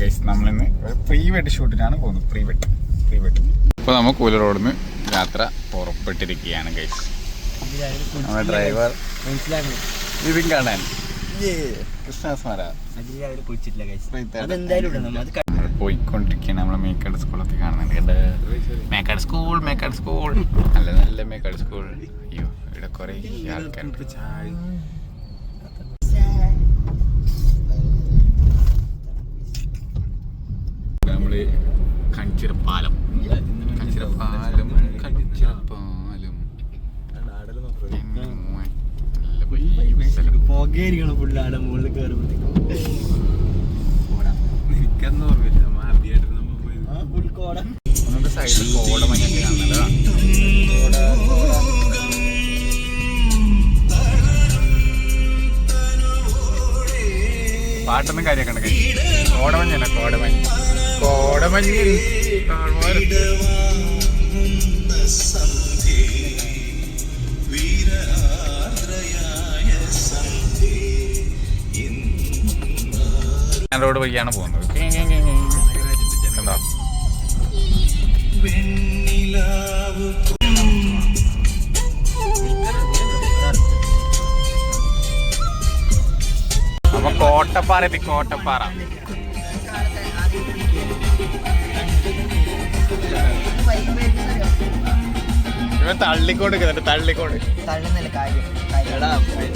Guys നമ്മളിന്ന് ഒരു pre wed ഷൂട്ടിനാണ് പോകുന്നത്. പ്രീ വെഡ് പ്രീ വെഡ് ഇപ്പോൾ നമ്മൾ കൂല റോഡിൽ നിന്ന് യാത്ര പുറപ്പെട്ടിരിക്കുകയാണ് ഗൈസ് നമ്മുടെ ഡ്രൈവർ വിപിൻ കാണാൻ പോയിക്കൊണ്ടിരിക്കുകയാണ്. നമ്മളെ മേക്കാട് സ്കൂളൊക്കെ കാണുന്നുണ്ട് കണ്ട്? Mekkad school Mekkad school. നല്ല നല്ല മേക്കാട് സ്കൂൾ. അയ്യോ ഇവിടെ കുറേ ആൾക്കാരുണ്ട്. നമ്മൾ കഞ്ചിറപ്പാലം കഞ്ചിറപ്പാലം കഞ്ചിറപ്പാലം നല്ല vibe സ്ഥലം. പുകയായിരിക്കണം ഫുള്ള് ആടെ മുകളിൽ കയറുമ്പോഴത്തേക്കും എനിക്കന്ന് ഓർമ്മയില്ല? നമ്മ ആദ്യമായിട്ട് നമ്മ പോയി ഫുൾ കോട സൈഡിൽ കാണുന്നല്ലോ പാട്ടൊന്നും കാര്യമൊക്കെ കൈ കോടമഞ്ഞല്ല കോടമഞ്ഞ്. കോടമഞ്ഞ് താഴ്വാരത്ത്. ഞാൻ റോഡ് വഴിയാണ് പോകുന്നത്. അപ്പൊ കോട്ടപ്പാറ എത്തി കോട്ടപ്പാറ. ഇവൻ തള്ളിക്കൊണ്ട് നിൽക്കുന്നുണ്ട് തള്ളിക്കൊണ്ട്. തള്ളുന്നല്ല കാര്യം. എടാ പിന്നെ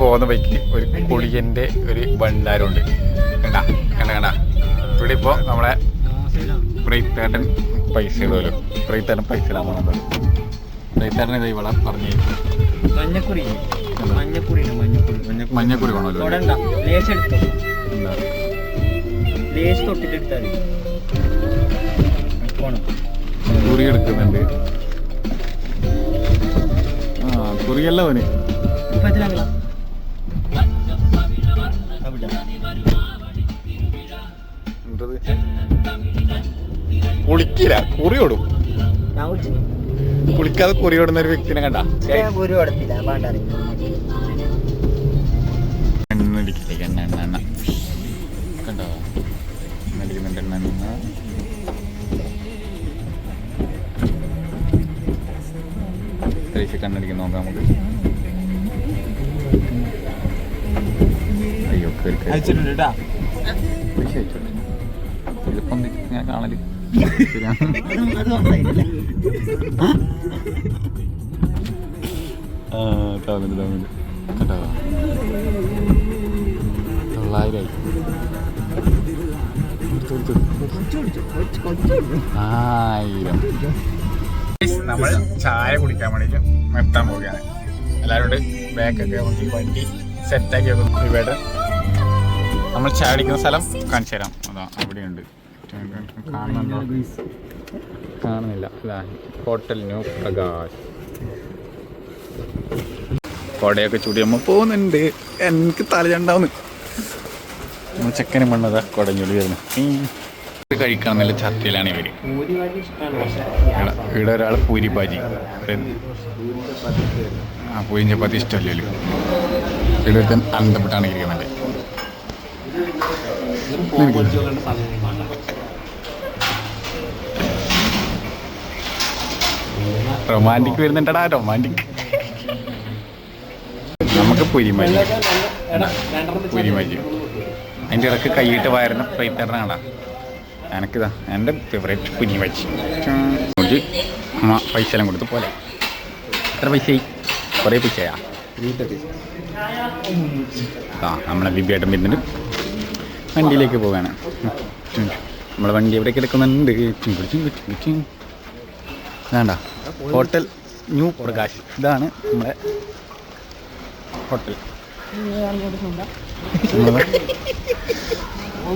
പോകുന്ന ബൈക്കിൽ ഒരു കുളിയന്റെ ഒരു ഭണ്ഡാരമുണ്ട്. കണ്ടാ കണ്ട കണ്ട. ഇവിടെ ഇപ്പോൾ നമ്മളെ പ്രീത്തേട്ടൻ പൈസ ഇടുമല്ലോ പ്രീത്തേട്ടൻ പൈസ ഇടാൻ പോകുന്നത് പ്രീത്തേട്ടൻ ഇത് ഇവിടെ പറഞ്ഞു മഞ്ഞക്കുറി മഞ്ഞക്കുറി മഞ്ഞക്കുറി വേണമല്ലോ എന്താ? ലേശ് തൊട്ടിട്ട് എടുത്താൽ കുറി എടുക്കുന്നുണ്ട്. ആ കുറിയല്ല അവന്. കുളിക്കില്ല. കുറിയോടും കുളിക്കാതെ കുറിയോടുന്ന ഒരു വ്യക്തിനെ കണ്ട. പാണ്ടാറി പരീക്ഷ കണ്ണടിക്കാൻ നോക്കാം നമുക്ക്. അയ്യോ. അയച്ചിട്ടുണ്ട് കേട്ടാ. പൈസ അയച്ചോട്ടെ ഇതിപ്പം ഇങ്ങനെ കാണൽ. തൊള്ളായിരമായി ആയിരം. നമ്മൾ ചായ കുടിക്കാൻ വേണ്ടിയിട്ട് നിർത്താൻ പോവുകയാണ്. എല്ലാവരോട് ബാക്കൊക്കെ നോക്കി വണ്ടി സെറ്റാക്കി വെക്കുന്നു. ഇവിടെ നമ്മൾ ചാടിക്കുന്ന സ്ഥലം കാണിച്ചു തരാം. അതാ അവിടെയുണ്ട്. കാണുന്നില്ല. ഇതാ ഹോട്ടൽ ന്യൂ പ്രകാശ് കൊടയൊക്കെ ചൂടി നമ്മൾ പോകുന്നുണ്ട്. എനിക്ക് തലചണ്ടാവുന്നു. ചെക്കനും മണ്ണതാ കൊടഞ്ഞൊളി വരുന്നു കഴിക്കണം നല്ല ചർച്ചയിലാണ് പക്ഷെ ഇവിടെ ഒരാൾ പൂരി ബാജി ആ പൂരിയും ചപ്പാത്തി ഇഷ്ടമല്ലല്ലോ ഇവിടെ ഒരുത്തൻ അനന്തപ്പെട്ടാണ് ഇരിക്കുന്നത്. റൊമാന്റിക് വരുന്നുണ്ടടാ റൊമാന്റിക്. നമുക്ക് പുരിമല്ലി പുരിമല്ലി അതിന്റെ ഇടയ്ക്ക് കൈയിട്ട് വയറിന് പ്രൈത്തരണ കണ്ടാ എനിക്കിതാ എന്റെ ഫേവറേറ്റ് കുഞ്ഞി വച്ച്. അമ്മ പൈസ എല്ലാം കൊടുത്തു പോലെ. എത്ര പൈസയായി? കുറേ പൈസയാ? ആ നമ്മളെ ബിബിയായിട്ടും വരുന്നുണ്ട്. വണ്ടിയിലേക്ക് പോവാണ്. നമ്മളെ വണ്ടി എവിടെ കിടക്കുന്നുണ്ട് വേണ്ട ഹോട്ടൽ ന്യൂ പ്രകാശ്. ഇതാണ് നമ്മളെ ഹോട്ടൽ.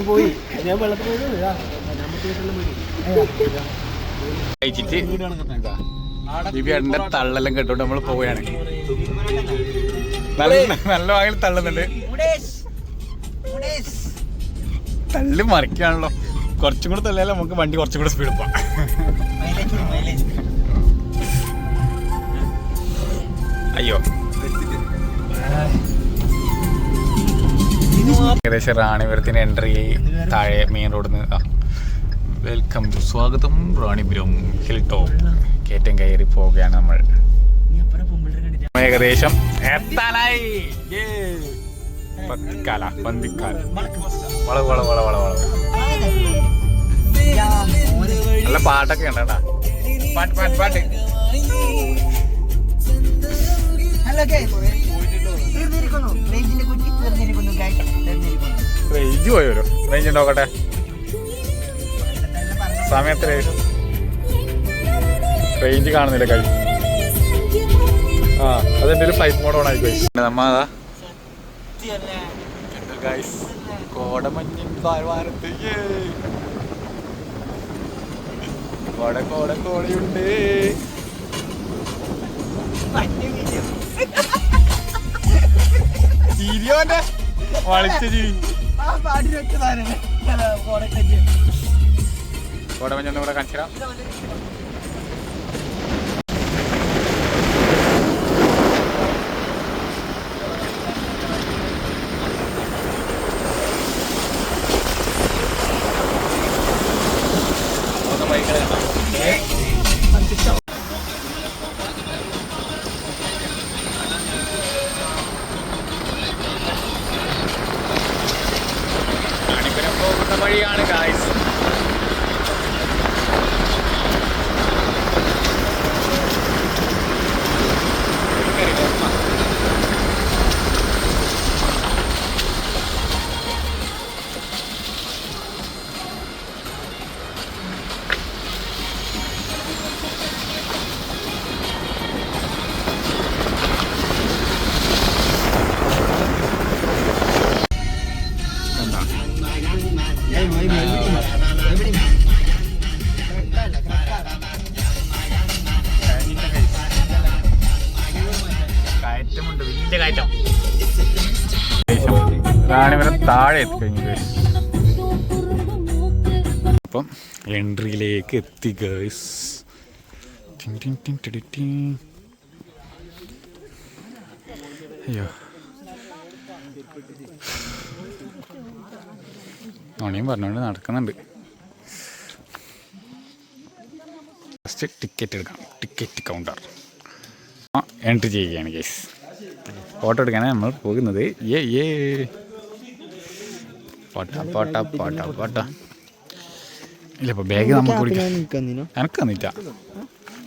പോയി. ഞാൻ വെള്ളത്തിൽ പോയി. കഴിച്ചിട്ട് ബിബിയാടിന്റെ തള്ളെല്ലാം കേട്ടോണ്ട് നമ്മൾ പോവുകയാണ്. നല്ല നല്ല വായിൽ തള്ളുന്നുണ്ട്. തള്ളി മറിക്കാണല്ലോ. കുറച്ചും കൂടെ തള്ളിയാലും നമുക്ക് വണ്ടി കുറച്ചും കൂടെ സ്പീഡ് പോവാം. അയ്യോ. ഏകദേശം റാണിപുരത്തിന് എൻട്രി താഴെ മെയിൻ റോഡിൽ നിന്ന് വെൽക്കം സ്വാഗതം റാണിപുരം ഹിൽ ടോപ്പ് കയറ്റം കയറി പോവുകയാണ് നമ്മൾ. ഏകദേശം എത്താനായി. പത്തിക്കാല പന്തിക്കാല വളവ് വളവ് വളവ് വളവ് വളവ്. നല്ല പാട്ടൊക്കെ ഉണ്ട് കേട്ടാ. പാട്ട് പാട്ട് പാട്ട്. ഹലോ തീർന്നിരിക്കുന്നു guys. തീർന്നിരിക്കുന്നു റേഞ്ച് പോയോരോ റേഞ്ച് റേഞ്ച് കാണുന്നില്ല കൈ ആ അതെന്റെ ഫ്ലൈറ്റ് മോഡ് ഓൺ ആയി പോയി നമ്മ അതാ. ഗൈസ് കോടമഞ്ഞിൻ താഴ്വാരത്ത് കോട കോട കോടയുണ്ട് ചിരിയോന്റെ വളിച്ച ചിരി കോടമഞ്ഞൊന്നും ഇവിടെ കാണിച്ചാ കയറ്റമുണ്ട് വലിയ കയറ്റം. റാണിമരം താഴെ എത്തിക്കഴിഞ്ഞു. അപ്പം എൻട്രിയിലേക്ക് എത്തി ഗേഴ്സ് അയ്യോ. ഓണിയും പറഞ്ഞുകൊണ്ട് നടക്കുന്നുണ്ട്. ഫസ്റ്റ് ടിക്കറ്റ് എടുക്കണം ടിക്കറ്റ് കൗണ്ടർ ആ എൻട്രി ചെയ്യുകയാണ് കേസ് ഫോട്ടോ എടുക്കാനാണ് നമ്മൾ പോകുന്നത്. ഏ ഏ പോട്ട പോട്ട പോട്ട പോട്ട. ഇല്ല ഇപ്പോൾ ബാഗ് നമുക്ക് കുടിക്കാം. എനക്ക് തന്നില്ല.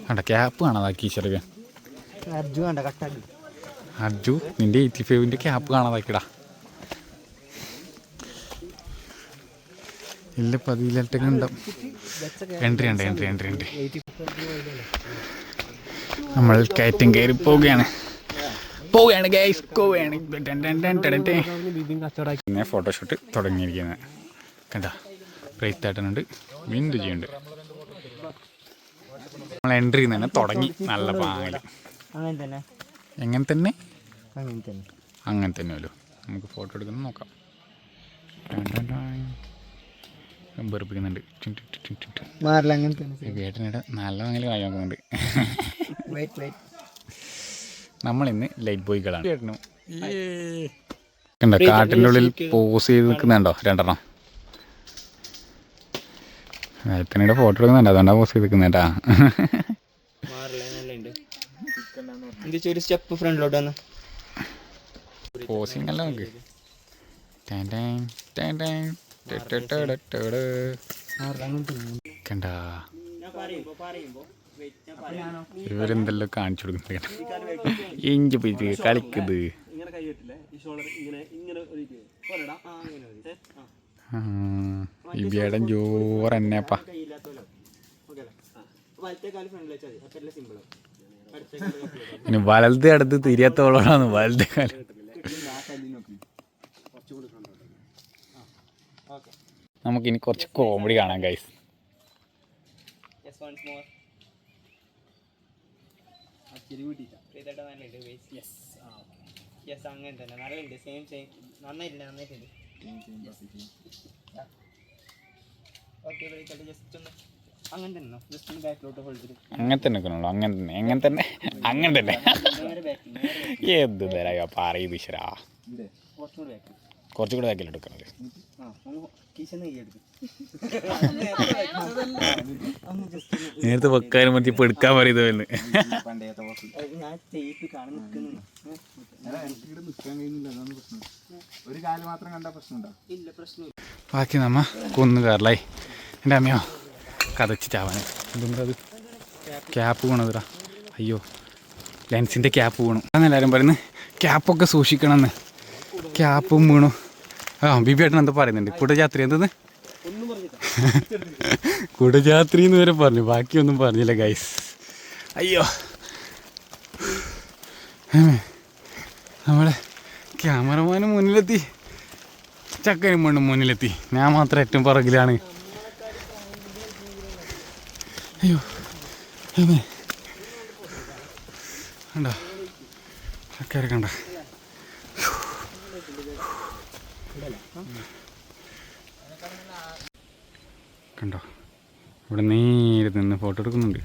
വേണ്ട ക്യാപ്പ് കാണാതാക്കി ചെറുക്കൻ അർജു നിന്റെ എയ്റ്റി ഫൈവിന്റെ ക്യാപ്പ് കാണാതാക്കിടാ ഇല്ല പതിയിലട്ടൊക്കെ ഉണ്ടാവും എൻട്രി ഉണ്ട്. എൻട്രി എൻട്രി എൻട്രി നമ്മൾ കയറ്റം കയറി പോവുകയാണ്. പോവുകയാണ് ഗൈസ് പോവുകയാണ്. പിന്നെ ഫോട്ടോഷൂട്ട് തുടങ്ങിയിരിക്കുന്നത്. കണ്ട? പ്രീത്തേട്ടനുണ്ട് ബിന്ദു ചെയ്യുന്നുണ്ട്. നമ്മൾ എൻട്രി തന്നെ തുടങ്ങി. നല്ല പാങ്ങൽ എങ്ങനെ തന്നെ? അങ്ങനെ തന്നെ അല്ലോ. തന്നെയല്ലോ നമുക്ക് ഫോട്ടോ എടുക്കുന്ന നോക്കാം. വെറുപ്പിക്കുന്നുണ്ട്. വേട്ടനിടെ നല്ല വാങ്ങൽ കാര്യം നോക്കുന്നുണ്ട് വെയിറ്റ് ഇന്ന് നമ്മളിന്ന് ലൈറ്റ് ബോയ്കളാണ് കണ്ടോ കാട്ടിന്റെ ഉള്ളിൽ പോസ് ചെയ്ത് നിൽക്കുന്നുണ്ടോ? രണ്ടെണ്ണം. വേട്ടനയുടെ ഫോട്ടോ എടുക്കുന്നുണ്ട്. അതുകൊണ്ടാണ് പോസ് ചെയ്ത് എന്താ ഒരു സ്റ്റെപ്പ് ഫ്രണ്ടിലോട്ട് വന്ന്. പോസിങ് അല്ല നമുക്ക്. കണ്ടാ. ഇവരെന്തെല്ലാം കാണിച്ചു കൊടുക്കുന്നത്. ഇഞ്ചി പിടിച്ച് കളിക്കുന്നത് ഈ ബേടൻ ജോറ് എന്നെപ്പാ ഇനി വലത് അടുത്ത് തിരിയാത്തോളാണ് വലത് കാലം നമുക്കിനി കുറച്ച് കോമഡി കാണാം ഗൈസ് അങ്ങനെ തന്നെ. നല്ലുണ്ട് സെയിം സെയിം നന്നായിട്ടുണ്ട് നന്നായിട്ടുണ്ട് ഓക്കെ ജസ്റ്റ് ഒന്ന് അങ്ങനെ തന്നെ ജസ്റ്റ് ഒന്ന് ബാക്കിലോട്ട് ഹോൾഡ് അങ്ങനെ തന്നെ നിൽക്കണുള്ളൂ. അങ്ങനെ തന്നെ എങ്ങനെ തന്നെ. അങ്ങനെ തന്നെ. എന്ത് തരാ പറയുന്നത് ഈശ്വരാ. കുറച്ചുകൂടി ബാക്കിൽ കുറച്ചുകൂടെ ബാക്കിൽ എടുക്കണം നേരത്തെ വെക്കാനും മതി ഇപ്പൊ എടുക്കാൻ പറയുന്നത് ബാക്കി നമ്മ കൊന്നു കയറലായി എന്റെ അമ്മയോ കതച്ചിട്ടാവാന് എന്തുണ്ടത് ക്യാപ്പ് വീണതിടാ അയ്യോ ലെൻസിന്റെ ക്യാപ്പ് വീണു അന്ന് എല്ലാവരും പറയുന്നത് ക്യാപ്പൊക്കെ സൂക്ഷിക്കണമെന്ന്. ക്യാപ്പും വീണു. ആ ബിബി ഏട്ടൻ എന്താ പറയുന്നുണ്ട്. കുടജാത്രി എന്തെന്ന്? കുടജാത്രി എന്ന് വരെ പറഞ്ഞു. ബാക്കിയൊന്നും പറഞ്ഞില്ല ഗൈസ് അയ്യോ. ഏമേ, നമ്മളെ ക്യാമറമാനും മുന്നിലെത്തി. ചക്കനും മണ്ണും മുന്നിലെത്തി. ഞാൻ മാത്രം ഏറ്റവും പുറകിലാണ്. അയ്യോ ഉണ്ടോ കണ്ടോ? കണ്ട? ഇവിടെ നേരെ നിന്ന് ഫോട്ടോ എടുക്കുന്നുണ്ട്.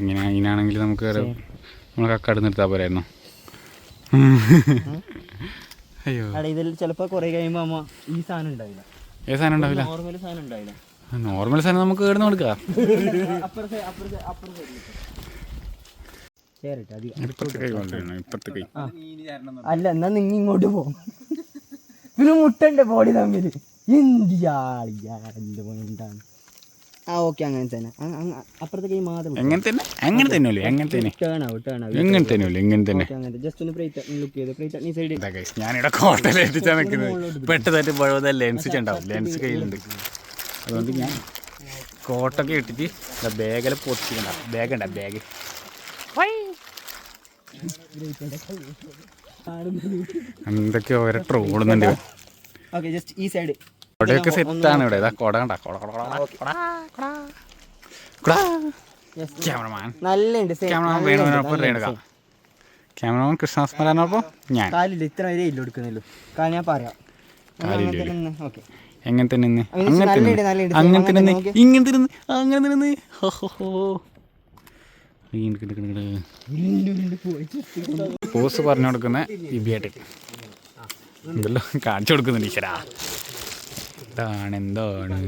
ഇങ്ങനെ അതിനാണെങ്കിൽ നമുക്ക് നമ്മൾ കക്കാട് നിർത്താൻ പോരായിരുന്നു. അയ്യോ. ഇതിൽ ചിലപ്പോ കുറെ കഴിയുമ്പോ അമ്മ ഈ സാധനം ഉണ്ടാവില്ല. ഏ സാധനം ഉണ്ടാവില്ല? നോർമൽ സാധനം ഉണ്ടാവില്ല. നോർമൽ സാധനം നമുക്ക് കേടുന്ന കൊടുക്കാ. ഇപ്പുറത്തെ കൈ കൊണ്ടുവരണം ഇപ്പുറത്തെ കൈ. അല്ല എന്നാ നിങ്ങ ഇങ്ങോട്ട് പോ. പിന്നെ മുട്ടന്റെ ബോഡി തമ്മിൽ എന്താണ്? ആ ഓക്കെ അങ്ങനെ തന്നെ. അ- അ- അപ്പുറത്തെ ഗെയിം മാത്രം തന്നെ? അങ്ങനെ തന്നെയല്ലേ എങ്ങനെ തന്നെ. ടേൺ ആവും ടേൺ ആവും എങ്ങനെ തന്നെയല്ലേ എങ്ങനെ തന്നെ. അങ്ങനെ ജസ്റ്റ് ഒന്ന് ലുക്ക് ചെയ്ത്. പ്രീറ്റ് ഈ സൈഡ് ഇതാ guys, ഞാനിവിടെ കോട്ടയിലെത്തിച്ചാ നിൽക്കുന്നത്. പെട്ടതായിട്ട് പഴവത ലെൻസ് ഉണ്ടാവും ലെൻസ് കയ്യിലുണ്ട്. അതുകൊണ്ട് ഞാൻ കോട്ടൊക്കെ ഇട്ടിട്ട് ബാഗിൽ പൊട്ടിക്കണ്ട ബാഗ് ഉണ്ടാ? ബാഗ് എന്തൊക്കെയോ ഒരു ട്രോളുന്നുണ്ട് ഓക്കെ ജസ്റ്റ് ഈ സൈഡ് കൊടയൊക്കെ സെറ്റാണ് ഇവിടെ. ഇതാ കൊട കണ്ട? കൊട കൊട കൊട കൊട. കൊട. കൊട. ക്യാമറമാൻ. നല്ല ക്യാമറമാൻ വേണുവിനൊപ്പം രേണുക ക്യാമറമാൻ കൃഷ്ണസ്മരാനൊപ്പം ഞാൻ. കാലില്ല ഇത്ര വരെ ഇല്ല എടുക്കുന്നില്ലു കാൽ ഞാൻ പറയാം. ഓക്കെ. എങ്ങനെ തന്നെ നിന്ന്. അങ്ങനെ തന്നെ. അങ്ങനെ അങ്ങനെ തന്നെ ഇങ്ങനെ തന്നെ അങ്ങനെ തന്നെ ഹോ ഹോ ഹോ. പോസ് പറഞ്ഞു കൊടുക്കുന്ന ഇബിയായിട്ട്. എന്തല്ലോ കാണിച്ചു കൊടുക്കുന്നുണ്ട് ഈശ്വരാ. ഇതാണ് എന്താണ്?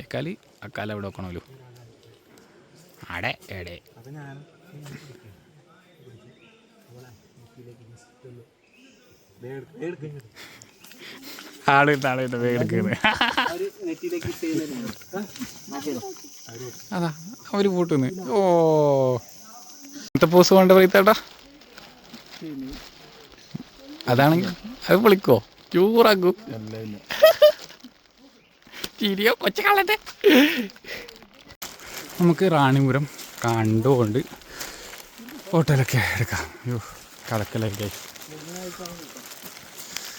ഏക്കാൽ അക്കാലം എവിടെ വെക്കണമല്ലോ. അടെ എടെ. ആൾ ആൾ എടുക്കുന്നത് അതാ അവർ പൂട്ടുന്നു. ഓ. ഇന്നത്തെ പൂസ് വേണ്ട പറയത്തേട്ടാ അതാണെങ്കിൽ അത് വിളിക്കോ. ചൂറാക്കൂ ചിരിയോ കൊച്ചക്കാളത്തെ നമുക്ക് റാണിപുരം കണ്ടുകൊണ്ട് ഹോട്ടലൊക്കെ എടുക്കാം. അയ്യോ കലക്കലൊക്കെ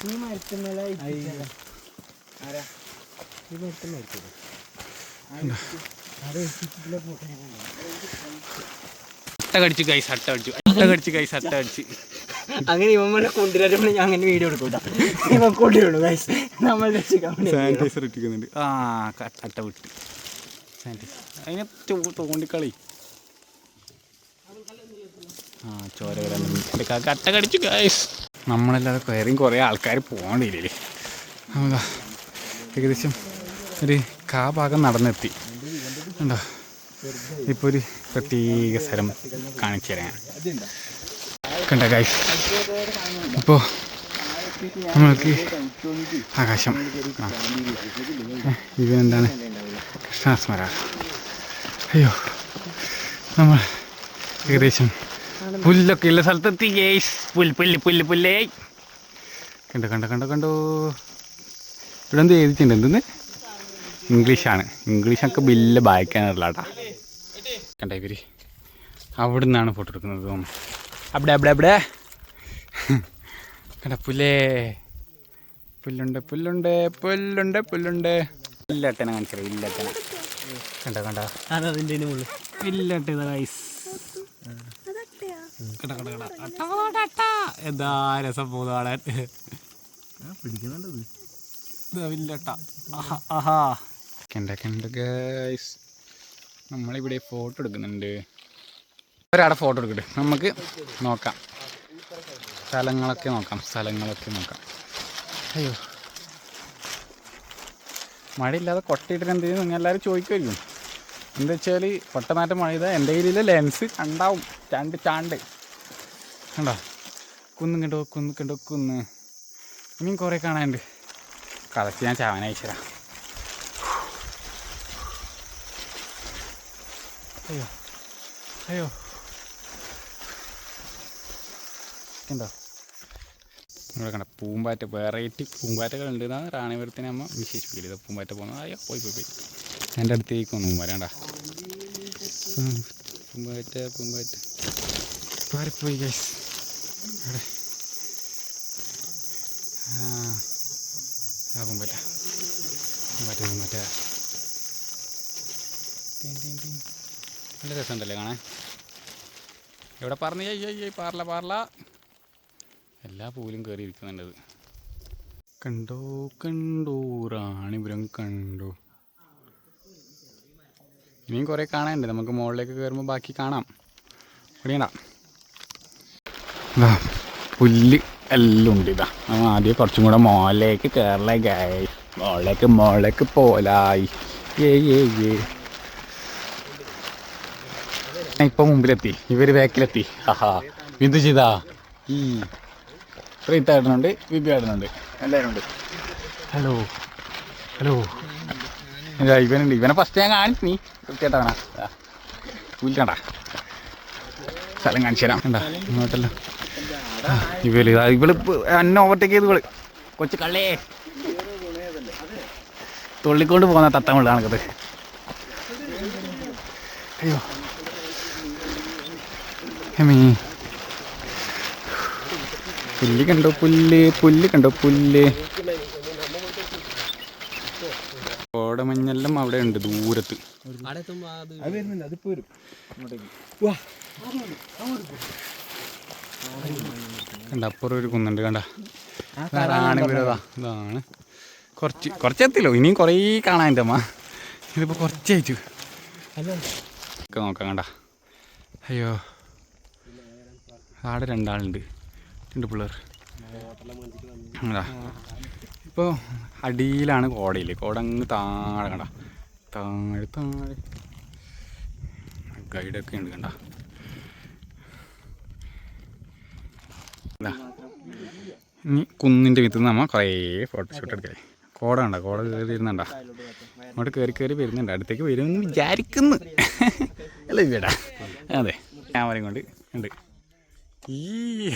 ഈ ആരാ? ഈ അട്ട കടിച്ചു കൈസ് അട്ട കടിച്ചു. അട്ട കടിച്ചു കൈസ് അട്ട കടിച്ച്. അങ്ങനെ ഇവന്മാരെ കൊണ്ടുവരുമ്പോൾ ഞാൻ അങ്ങനെ വീഡിയോ എടുക്കൂട്ടാ ഇവൻ ഗൈസ് നമ്മൾ. സാനിറ്റൈസർ ഇട്ടിക്കുന്നുണ്ട് ആ അട്ട വിട്ട് സാനിറ്റൈസർ അതിനെ ചോ- തോണ്ടിക്കളി. ആ ചോര വരാൻ കട്ട കടിച്ചു ഗൈസ് നമ്മളല്ലാതെ വേറെയും കുറേ ആൾക്കാർ പോകണ്ടില്ലേ അതാ ഏകദേശം ഒരു കാ ഭാഗം നടന്നെത്തി. ഉണ്ടോ ഇപ്പോൾ ഒരു പ്രത്യേക സ്ഥലം കാണിച്ചു തരാൻ കണ്ട ഗൈസ് ഇപ്പോൾ നമ്മൾക്ക് ആകാശം. ഇവനെന്താണ് കൃഷ്ണാസ്മര. അയ്യോ. നമ്മൾ ഏകദേശം പുല്ലൊക്കെ ഉള്ള സ്ഥലത്തെത്തി. ഗേസ് പുല്ല് പുല്ല് പുല്ല് പുല്ലേ. കണ്ടോ കണ്ടോ കണ്ടോ കണ്ടോ. ഇവിടെ എന്ത് എഴുതിയിട്ടുണ്ട്? എന്തെന്ന്? ഇംഗ്ലീഷാണ്. ഇംഗ്ലീഷൊക്കെ ബില്ല് വായിക്കാനറില്ല കേട്ടാ. കണ്ട ഇവർ? അവിടെ നിന്നാണ് ഫോട്ടോ എടുക്കുന്നത് തോന്നുന്നു. അവിടെ അവിടെ അവിടെ. കണ്ട പുല്ലേ? പുല്ലുണ്ട് പുല്ലുണ്ട് പുല്ലുണ്ട് പുല്ലുണ്ട്. ഇല്ലട്ടനെ കാണിച്ചറിയാം ഇല്ലട്ടനെ. കണ്ട കണ്ടോ? അതതിന്റെ ഇതിന് മുകളിൽ. ഇല്ലട്ട ഇതാ ഗൈസ് കണ്ട കണ്ട കണ്ട അട്ട, അട്ട, അട്ട. എന്താ രസം പിടിക്കുന്നുണ്ടത് കണ്ട ഗൈസ് നമ്മളിവിടെ ഫോട്ടോ എടുക്കുന്നുണ്ട്. ഒരാടെ ഫോട്ടോ എടുക്കട്ടെ. നമുക്ക് നോക്കാം. സ്ഥലങ്ങളൊക്കെ നോക്കാം. സ്ഥലങ്ങളൊക്കെ നോക്കാം. അയ്യോ. മഴയില്ലാതെ കൊട്ടയിട്ടിട്ട് എന്ത് ചെയ്യുന്നു? നിങ്ങൾ എല്ലാവരും ചോദിക്കുമായിരിക്കും. എന്താ വെച്ചാൽ കൊട്ടനാറ്റം മഴ ചെയ്താൽ എന്റെ കയ്യിലെ ലെൻസ് ഉണ്ടാവും ചാണ്ട് ചാണ്ട്. കണ്ടോ? കുന്നും കണ്ടോ കുന്ന് കണ്ടോ കുന്ന് ഇനിയും കുറേ കാണാനുണ്ട്. കളച്ച് ഞാൻ ചാവന അയച്ചരാ അയ്യോ അയ്യോ. കണ്ടോ ഇവിടെ കണ്ട പൂമ്പാറ്റ വെറൈറ്റി പൂമ്പാറ്റകളുണ്ട് എന്നാണ് റാണിപുരത്തിനെ അമ്മ വിശേഷിപ്പിക്കരുത് പൂമ്പാറ്റ പോകുന്നത്. അയ്യോ പോയി പോയി പോയി. എന്റെ അടുത്തേക്ക് വരണ്ട ഉം, പൂമ്പാറ്റ പൂമ്പാറ്റ. പോയി ഗൈസ് ഇവിടെ ആ പൂമ്പാറ്റ പൂമ്പാറ്റ പൂമ്പാറ്റ. നല്ല രസമുണ്ടല്ലേ കാണാൻ? എവിടെ പറഞ്ഞു അയ്യോ പാർല പാർല. എല്ലാ പൂലും കയറി ഇരിക്കുന്നുണ്ടത് കണ്ടോ കണ്ടോ റാണിപുരം കണ്ടോ. ഇനിയും കുറേ കാണാനുണ്ട്. നമുക്ക് മുകളിലേക്ക് കയറുമ്പോൾ ബാക്കി കാണാം. ഇവിടെയണ്ട പുല്ല് എല്ലാം ഉണ്ട് ഇതാ. നമ്മൾ ആദ്യം കുറച്ചും കൂടെ മുകളിലേക്ക് കയറലേക്കായി മോളിലേക്ക് മോളിലേക്ക് പോലായി. ഏ ഏ ഏ. ഞാൻ ഇപ്പൊ മുമ്പിലെത്തി. ഇവർ ബാക്കിലെത്തി ആഹാ. ബിന്ദു ചെയ്താ? ഈ പ്രീത്ത ആടുന്നുണ്ട് ബിബി ആടുന്നുണ്ട് എല്ലാവരും ഉണ്ട്. ഹലോ ഹലോ ഇതാ ഇവനുണ്ട്. ഇവനെ ഫസ്റ്റ് ഞാൻ കാണിച്ചു നീ. കൃത്യമായിട്ടാണ്. വിളിക്കണ്ട സ്ഥലം കാണിച്ചു തരാം. എന്താ ഇങ്ങോട്ടല്ലോ. ഇവൾ ഇവൾ എന്നെ ഓവർടേക്ക് ചെയ്ത് ഇവൾ. കൊച്ചു കള്ളേ. തുള്ളിക്കൊണ്ട് പോകുന്ന തത്തമുള്ള കണക്കത് അയ്യോ. ഹെമി. പുല്ല് കണ്ടോ പുല്ല് പുല്ല് കണ്ടോ പുല്ല്. കോടമഞ്ഞെല്ലാം അവിടെ ഉണ്ട് ദൂരത്ത്. അതിപ്പോ വരും. കണ്ട അപ്പുറം ഒരു കുന്നുണ്ട് കണ്ട. റാണിപുരതാ ഇതാണ്. കുറച്ച് കുറച്ചെത്തില്ലോ. ഇനിയും കുറേ കാണാൻ എന്റെ അമ്മ. ഇതിപ്പോൾ കുറച്ചയച്ചു ഒക്കെ നോക്കാം കണ്ട. അയ്യോ. ആടെ രണ്ടാളുണ്ട്. രണ്ട് പിള്ളേർ. ഇപ്പോൾ അടിയിലാണ് കോടയിൽ കോട അങ്ങ് താഴെ കണ്ട. താഴെ താഴെ. ഗൈഡൊക്കെ ഉണ്ട് കണ്ട. ഇനി കുന്നിന്റെ വിത്ത് നമ്മൾ കുറേ ഫോട്ടോഷൂട്ട് എടുക്കേ കോട ഉണ്ടോ കോട കയറി ഇരുന്നുണ്ടോ അങ്ങോട്ട് കയറി കയറി വരുന്നുണ്ട് അടുത്തേക്ക് വരുമെന്ന് വിചാരിക്കുന്നു. അല്ല ഇല്ലടാ. അതെ ക്യാമറയും കൊണ്ട് ഉണ്ട്. ഈ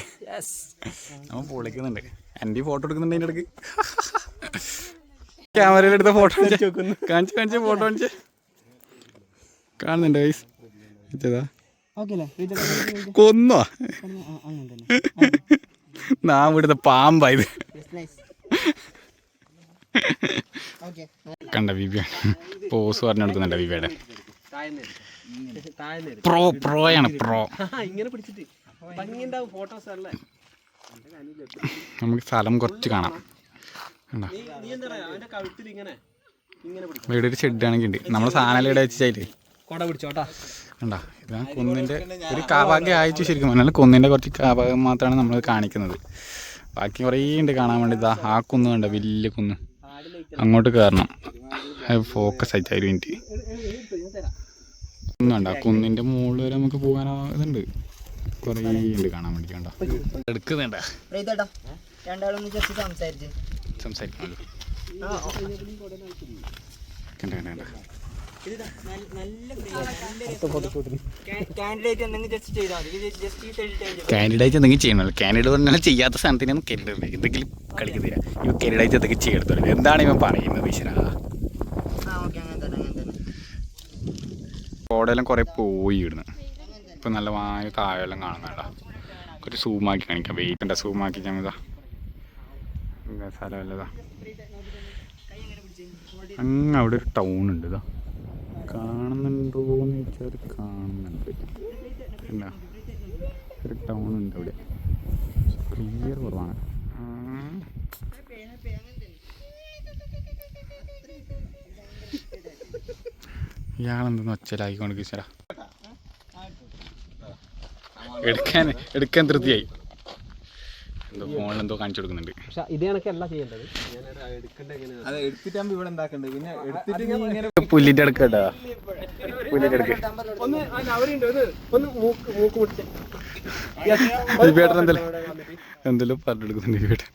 നമ്മ പൊളിക്കുന്നുണ്ട്. എന്റെ ഫോട്ടോ എടുക്കുന്നുണ്ട് അതിന്റെ ഇടയ്ക്ക്. ക്യാമറയിൽ എടുത്ത ഫോട്ടോ കാണിച്ച് കാണിച്ച് ഫോട്ടോ കാണിച്ച്. കാണുന്നുണ്ട് വൈസ് കൊന്നോ? അങ്ങനെ തന്നെ. നാ ഇവിടുത്തെ പാമ്പാ ഇത്. കണ്ട വിവ്യ. പോസ് പറഞ്ഞെടുക്കുന്നുണ്ട് വിവ്യയുടെ പ്രോ പ്രോയാണ് പ്രോ. ഇങ്ങനെ പിടിച്ചിട്ട്. ഭംഗിയുണ്ടാവും ഫോട്ടോസ് അല്ലേ? നമുക്ക് സ്ഥലം കുറച്ച് കാണാം. കണ്ട? നീ നീ അവന്റെ കഴുത്തിൽ ഇങ്ങനെ ഇങ്ങനെ പിടിക്കും. ഇവിടെ ഒരു ഷെഡ് ആണെങ്കിൽ ഉണ്ട് നമ്മളെ സാധനം ഇവിടെ വെച്ചിട്ട് കൊട പിടിച്ചോട്ടാ കണ്ടാ ഇതാ കുന്നിന്റെ ഒരു കാവാകെ അയച്ചു ശരിക്കും പറഞ്ഞാൽ കുന്നിന്റെ കുറച്ച് കാവാകം മാത്രമാണ് നമ്മൾ കാണിക്കുന്നത്. ബാക്കി കുറേ ഉണ്ട് കാണാൻ വേണ്ടി. ഇതാ ആ കുന്ന് കണ്ട വലിയ കുന്ന്. അങ്ങോട്ട് കയറണം ഫോക്കസ് ആയിട്ട് ഒരു മിനിറ്റ് ഒന്നും വേണ്ട കുന്നിന്റെ മുകളിൽ വരെ നമുക്ക് പോകാനോ ഇതുണ്ട്. കുറേ ഉണ്ട് കാണാൻ വേണ്ടി കണ്ട. എടുക്കുന്നുണ്ട. സംസാരിക്കണല്ലോ കണ്ട കണ്ട കണ്ട. കാൻഡിഡേറ്റ് എന്തെങ്കിലും ചെയ്യണമല്ലോ കാൻഡിഡേറ്റ് പറഞ്ഞാൽ ചെയ്യാത്ത സാധനത്തിനൊന്നും കാൻഡിഡേറ്റ് എന്തെങ്കിലും കളിക്കുന്നില്ല ഇവ കാൻഡിഡേറ്റ് എന്തെങ്കിലും ചെയ്യണത്തല്ലോ എന്താണ് ഇവൻ പറയുന്നത് കോടയെല്ലാം കോടെല്ലാം കുറേ പോയി ഇടുന്നു ഇപ്പം നല്ല വായ കായെല്ലാം കാണുന്നുണ്ടോ കുറച്ച് സൂമാക്കി കാണിക്കാം. വെയിറ്റ് ഉണ്ട് സൂമാക്കി ഞമ്മതാ സ്ഥലമല്ലതാ അങ്ങ് അവിടെ ഒരു ടൗൺ ഉണ്ട് ഇതാ. കാണുന്നുണ്ടോ എന്ന് ചോദിച്ചാൽ കാണുന്നുണ്ട്. അല്ല ഒരു ടൗൺ ഉണ്ട് അവിടെ. ക്ലിയർ കുറവാണ്. ഇയാളെന്തെന്ന് ഒച്ചലാക്കിക്കൊണ്ട് എടുക്കാൻ എടുക്കാൻ തൃപ്തിയായി. എന്തോ ഫോണിൽ എന്തോ കാണിച്ചു കൊടുക്കുന്നുണ്ട്. പക്ഷെ ഇത് കണക്കല്ല ചെയ്യേണ്ടത്. അത് എടുത്തിട്ടാകുമ്പോ ഇവിടെ എന്താക്കണ്ടത് പിന്നെ എടുത്തിട്ട് നീ ഇങ്ങനെ പുല്ലിന്റെ അടുക്കട്ടാ പുല്ലിന്റെ അടുക്ക്. ഒന്ന് അവരുണ്ട്. ഒന്ന് ഒന്ന് മൂക്ക് മൂക്ക് മുടിച്ച ദിവേട്ടൻ എന്തെല്ലാം എന്തെല്ലാം പറഞ്ഞു കൊടുക്കുന്നുണ്ട് ദിവേട്ടൻ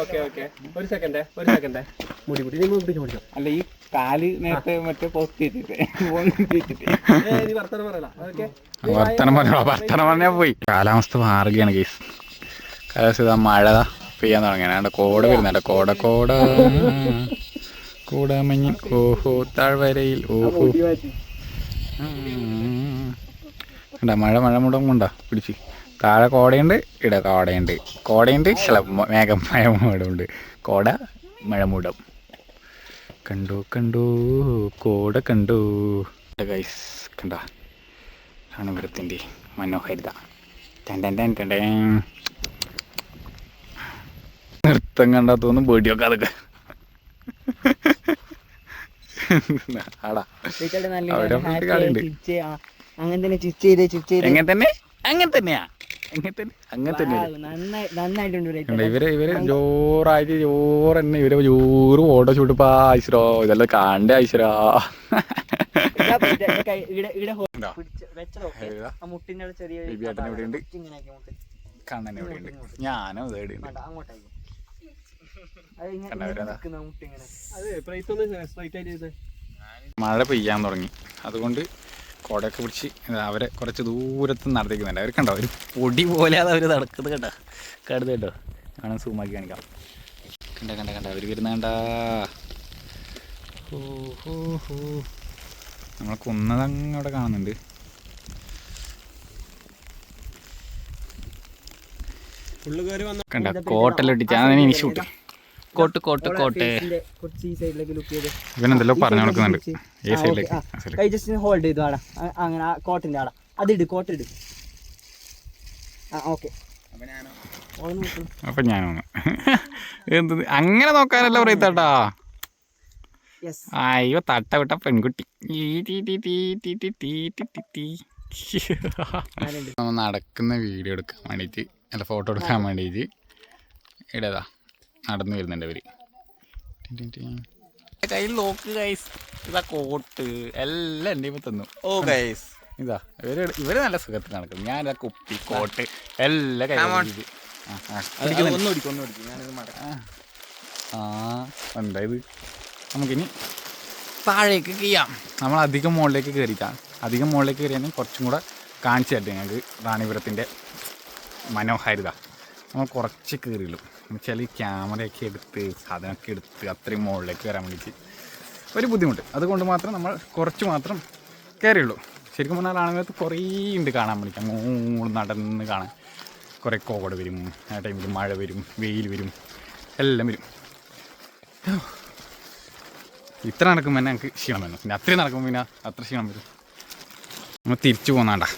ഓക്കെ ഓക്കെ. ഒരു സെക്കൻഡ് ഒരു സെക്കൻഡ്. മുടി മുടി നിങ്ങൾ പിടിച്ചു പിടിച്ചോ? അല്ല ഈ കാൽ നേരത്തെ മറ്റേ പോസ്റ്റ് ചെയ്തിട്ട് വെച്ചിട്ട് നീ വർത്തമാനം പറയല. ഓക്കെ വർത്തനം പറഞ്ഞോ വർത്തനം പറഞ്ഞാ പോയി. കാലാവസ്ഥ മാറുകയാണ് കേസ് കാലാവസ്ഥ മഴ പെയ്യാൻ തുടങ്ങിയാണ് അവിടെ കോട വരുന്നുണ്ട് കോട കോട. കൂടാമഞ്ഞ് ഓഹോ താഴ്വരയിൽ ഓഹോ കണ്ട മഴ മഴ മുടങ്ങുണ്ടാ പിടിച്ച്. താഴെ കോടയുണ്ട് ഇട കോടയുണ്ട്. കോടയുണ്ട് മേഘം മഴമൂടമുണ്ട് കോട മഴമൂടം കണ്ടു കണ്ടു കോട കണ്ടു. ഗൈസ് കണ്ട? ആണ് ഇവിടത്തിന്റെ മനോഹരിത. നൃത്തം കണ്ടാ തോന്നും പേടി വെക്കാതെ അങ്ങനെ തന്നെ ചിച്ച് ചെയ്ത്. എങ്ങനെ തന്നെ? അങ്ങനെ തന്നെയാ. അങ്ങനത്തെ ഇവർ ഇവർ ജോറായിട്ട് ജോറ് തന്നെ ഇവർ ജോറ് ഫോട്ടോ ഷൂട്ടിപ്പാ ഐശ്വരോ ഇതെല്ലാം കാണണ്ടേ ഐശ്വരാ മഴ പെയ്യാൻ തുടങ്ങി. അതുകൊണ്ട് കുടയൊക്കെ പിടിച്ച് അവരെ കുറച്ച് ദൂരത്ത് നടത്തിക്കുന്നുണ്ട്. അവർ കണ്ടോ? ഒരു പൊടി പോലെ അത് അവർ നടക്കുന്നത് കണ്ടോ? കടുത് കേട്ടോ. കാണാൻ സൂമാക്കി കാണിക്കാം. കണ്ട കണ്ട കണ്ട? അവർ വരുന്ന കണ്ടാ? ഹോ ഹോ. ഹോ നമ്മളെ കുന്നതങ്ങ് അവിടെ കാണുന്നുണ്ട്. കണ്ട? കോട്ടലൊട്ടിച്ച് അതാണ് ഇനി ഷൂട്ട് കോട്ട് കോട്ട് കോട്ട്. സൈഡിലേക്ക് ലുക്ക് ഇവനെന്തല്ലോ പറഞ്ഞു കൊടുക്കുന്നുണ്ട് ഈ സൈഡിലേക്ക് കൈ ജസ്റ്റ് ഹോൾഡ് ചെയ്തു ആടാ. അങ്ങനെ ആ കോട്ടിന്റെ ആടാ. അതിട് കോട്ട് ഇട്. ആ ഓക്കെ അപ്പൊ ഞാനൊന്ന് എന്ത് അങ്ങനെ നോക്കാനല്ല പറയത്താട്ടാ. അയ്യോ തട്ട വിട്ട പെൺകുട്ടി. നടക്കുന്ന വീഡിയോ എടുക്കാൻ വേണ്ടിയിട്ട് അല്ല ഫോട്ടോ എടുക്കാൻ വേണ്ടിയിട്ട് ഇടതാ. നടന്നു വരുന്നുണ്ട് അവർ കയ്യിൽ നോക്ക് ഗൈസ് ഇതാ കോട്ട് എല്ലാം എന്റെ തന്നു. ഓ ഗൈസ് ഇതാ ഇവർ ഇവർ നല്ല സുഖത്തിൽ നടക്കും ഞാൻ ഇതാ കുപ്പി കോട്ട് എല്ലാം കയ്യിൽ ആ എന്താ ഇത്? നമുക്കിനി താഴേക്ക് ചെയ്യാം നമ്മൾ അധികം മുകളിലേക്ക് കയറിയിട്ടാ അധികം മുകളിലേക്ക് കയറിയാൽ കുറച്ചും കൂടെ കാണിച്ചു തരട്ടെ. ഞങ്ങൾക്ക് റാണിപുരത്തിന്റെ മനോഹാരിത. നമ്മൾ കുറച്ച് കയറിയുള്ളൂ എന്നുവെച്ചാൽ ഈ ക്യാമറയൊക്കെ എടുത്ത് സാധനമൊക്കെ എടുത്ത് അത്രയും മുകളിലേക്ക് വരാൻ വേണ്ടിയിട്ട് ഒരു ബുദ്ധിമുട്ട്. അതുകൊണ്ട് മാത്രം നമ്മൾ കുറച്ച് മാത്രം കയറിയുള്ളൂ. ശരിക്കും പറഞ്ഞാൽ ആണുങ്ങൾക്ക് കുറേ ഉണ്ട് കാണാൻ വേണ്ടി. അങ്ങോട്ട് നടന്ന് കാണാൻ. കുറേ കോട വരും ആ ടൈമിൽ മഴ വരും വെയിൽ വരും എല്ലാം വരും. ഇത്ര നടക്കുമ്പോൾ തന്നെ ഞങ്ങൾക്ക് ക്ഷീണം വന്നു. പിന്നെ അത്രയും നടക്കുമ്പോൾ പിന്നെ അത്ര ക്ഷീണം വരും. നമ്മൾ തിരിച്ചു പോകുന്നതാണ്ടാ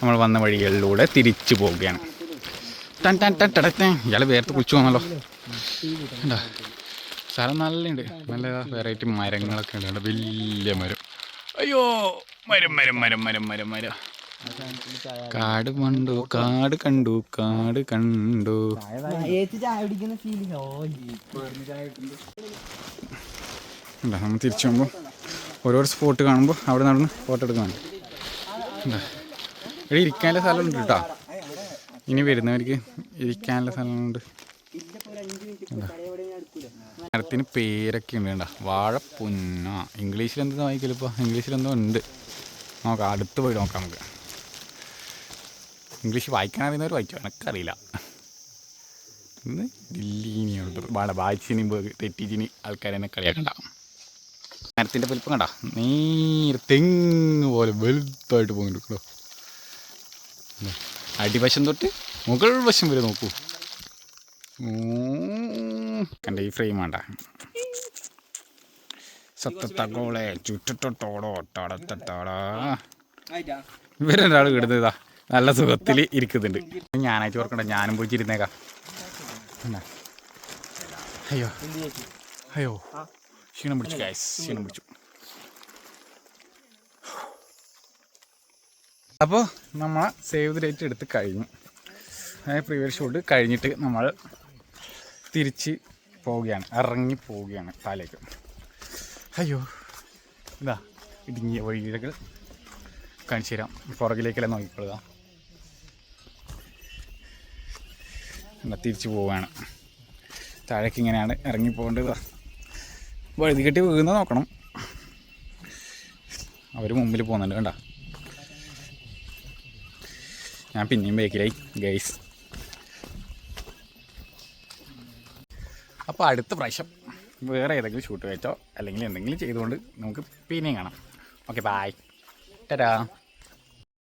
നമ്മൾ വന്ന വഴികളിലൂടെ തിരിച്ചു പോവുകയാണ്. ടടറ്റൻ ഇയാൾ വേർത്ത് കുളിച്ചു പോകാമല്ലോ കണ്ടോ സ്ഥലം നല്ലുണ്ട്. നല്ല വെറൈറ്റി മരങ്ങളൊക്കെ ഉണ്ട്. കണ്ടോ വലിയ മരം. അയ്യോ മരം മരം മരം മരം മരം മരം. കാട് കണ്ടു കാട് കണ്ടു കാട് കണ്ടു. ഉണ്ടോ നമ്മൾ തിരിച്ചു പോകുമ്പോൾ ഓരോരോ സ്പോട്ട് കാണുമ്പോൾ അവിടെ നടന്ന് ഫോട്ടോ എടുക്കാൻ ഇവിടെ ഇരിക്കാനുള്ള സ്ഥലമുണ്ട് കേട്ടോ ഇനി വരുന്നവർക്ക് ഇരിക്കാനുള്ള സ്ഥലമുണ്ട് മരത്തിന് പേരൊക്കെ ഉണ്ട് വേണ്ട വാഴപ്പുന്ന ഇംഗ്ലീഷിൽ എന്താ വായിക്കലിപ്പോൾ ഇംഗ്ലീഷിലെന്തോ ഉണ്ട്. നോക്കാം അടുത്ത് പോയി നോക്കാം നമുക്ക്. ഇംഗ്ലീഷ് വായിക്കാൻ അറിയുന്നവർ വായിച്ചു എനിക്കറിയില്ല. ഇന്ന് ദില്ലീനിയാണ് വാഴ വായിച്ചിനി തെറ്റിച്ചിനി ആൾക്കാരെന്നെ കളിയാക്കണ്ട. മരത്തിന്റെ വലിപ്പം കണ്ട? നീ തെങ്ങ് പോലെ വലുതായിട്ട് പോകുന്നുണ്ട് കേട്ടോ? അടിവശം തൊട്ട് മുകൾ വശം വരെ നോക്കൂ. കണ്ട ഈ ഫ്രെയിം വേണ്ട സത്തത്തകോളെ ചുറ്റത്തോടോ ടടത്തട്ടാടാ ഇവരൊരാൾ കിടന്നതാ നല്ല സുഖത്തിൽ ഇരിക്കുന്നുണ്ട്. ഞാനായിട്ട് ഓർക്കണ്ട ഞാനും പോയി ഇരുന്നേക്കാം. അയ്യോ. അയ്യോ. ക്ഷീണം പിടിച്ചു ഗൈസ് ക്ഷീണം പിടിച്ചു. അപ്പോൾ നമ്മൾ സേവ് ദ ഡേറ്റ് എടുത്ത് കഴിഞ്ഞു. പ്രീവിയസ് ഷൂട്ട് കഴിഞ്ഞിട്ട് നമ്മൾ തിരിച്ച് പോവുകയാണ്. ഇറങ്ങി പോവുകയാണ് താലേക്ക് അയ്യോ ഇതാ ഇടുങ്ങിയ വഴികൾ കാണിച്ചു തരാം. പുറകിലേക്കെല്ലാം നോക്കിക്കൊള്ളുക. എന്നാ തിരിച്ചു പോവുകയാണ്. താഴേക്ക് ഇങ്ങനെയാണ് ഇറങ്ങി പോകേണ്ടത്. വഴുതി കെട്ടി വീഴുന്ന നോക്കണം. അവർ മുമ്പിൽ പോകുന്നുണ്ട് കണ്ട? ഞാൻ പിന്നെയും ബേക്കിലായി ഗൈസ് അപ്പോൾ അടുത്ത പ്രാവശ്യം വേറെ ഏതെങ്കിലും ഷൂട്ട് വെച്ചോ അല്ലെങ്കിൽ എന്തെങ്കിലും ചെയ്തുകൊണ്ട് നമുക്ക് പിന്നെയും കാണാം. ഓക്കെ ബായ് ടാ